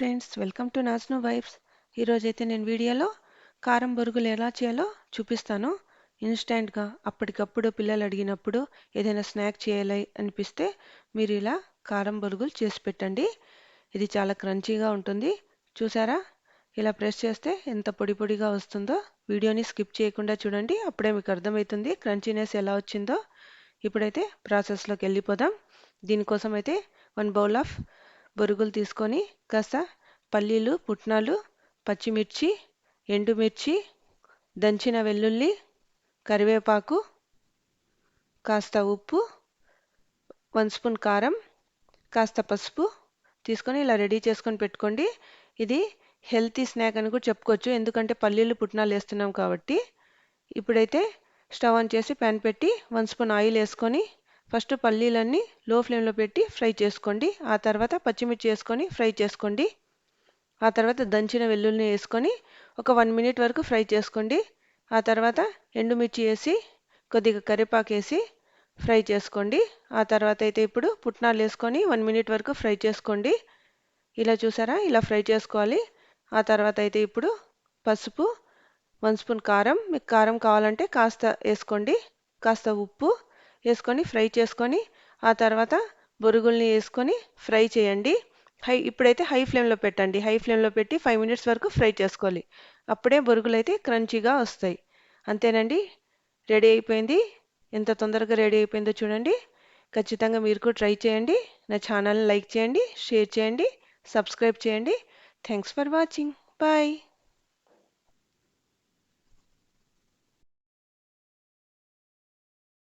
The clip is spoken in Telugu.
ఫ్రెండ్స్ వెల్కమ్ టు నాస్నో వైబ్స్ ఈరోజైతే నేను వీడియోలో కారం బొరుగులు ఎలా చేయాలో చూపిస్తాను. ఇన్స్టెంట్గా అప్పటికప్పుడు పిల్లలు అడిగినప్పుడు ఏదైనా స్నాక్ చేయాలి అనిపిస్తే మీరు ఇలా కారం బొరుగులు చేసి పెట్టండి. ఇది చాలా క్రంచీగా ఉంటుంది. చూసారా? ఇలా ప్రెస్ చేస్తే ఎంత పొడి పొడిగా వస్తుందో వీడియోని స్కిప్ చేయకుండా చూడండి. అప్పుడే మీకు అర్థమవుతుంది క్రంచీనెస్ ఎలా వచ్చిందో. ఇప్పుడైతే ప్రాసెస్లోకి వెళ్ళిపోదాం. దీనికోసం అయితే వన్ బౌల్ ఆఫ్ బొరుగులు తీసుకొని కాస్త పల్లీలు పుట్నాలు పచ్చిమిర్చి ఎండుమిర్చి దంచిన వెల్లుల్లి కరివేపాకు కాస్త ఉప్పు వన్ స్పూన్ కారం కాస్త పసుపు తీసుకొని ఇలా రెడీ చేసుకొని పెట్టుకోండి. ఇది హెల్తీ స్నాక్ అని కూడా చెప్పుకోవచ్చు. ఎందుకంటే పల్లీలు పుట్నాలు వేస్తున్నాం కాబట్టి. ఇప్పుడైతే స్టవ్ ఆన్ చేసి ప్యాన్ పెట్టి వన్ స్పూన్ ఆయిల్ వేసుకొని ఫస్ట్ పల్లీలన్నీ లో ఫ్లేమ్లో పెట్టి ఫ్రై చేసుకోండి. ఆ తర్వాత పచ్చిమిర్చి వేసుకొని ఫ్రై చేసుకోండి. ఆ తర్వాత దంచిన వెల్లుల్ని వేసుకొని ఒక వన్ మినిట్ వరకు ఫ్రై చేసుకోండి. ఆ తర్వాత ఎండుమిర్చి వేసి కొద్దిగా కరివేపాకు వేసి ఫ్రై చేసుకోండి. ఆ తర్వాత అయితే ఇప్పుడు పుట్నాలు వేసుకొని వన్ మినిట్ వరకు ఫ్రై చేసుకోండి. ఇలా చూసారా? ఇలా ఫ్రై చేసుకోవాలి. ఆ తర్వాత అయితే ఇప్పుడు పసుపు వన్ స్పూన్ కారం. మీకు కారం కావాలంటే కాస్త వేసుకోండి. కాస్త ఉప్పు వేసుకొని ఫ్రై చేసుకొని ఆ తర్వాత బొరుగుల్ని వేసుకొని ఫ్రై చేయండి. హై ఇప్పుడైతే హై ఫ్లేమ్లో పెట్టండి. హై ఫ్లేమ్లో పెట్టి ఫైవ్ మినిట్స్ వరకు ఫ్రై చేసుకోవాలి. అప్పుడే బొరుగులు అయితే క్రంచీగా వస్తాయి. అంతేనండి? రెడీ అయిపోయింది? ఎంత తొందరగా రెడీ అయిపోయిందో చూడండి. ఖచ్చితంగా మీరు కూడా ట్రై చేయండి. నా ఛానల్ని లైక్ చేయండి షేర్ చేయండి సబ్స్క్రైబ్ చేయండి. Thanks for watching. బాయ్.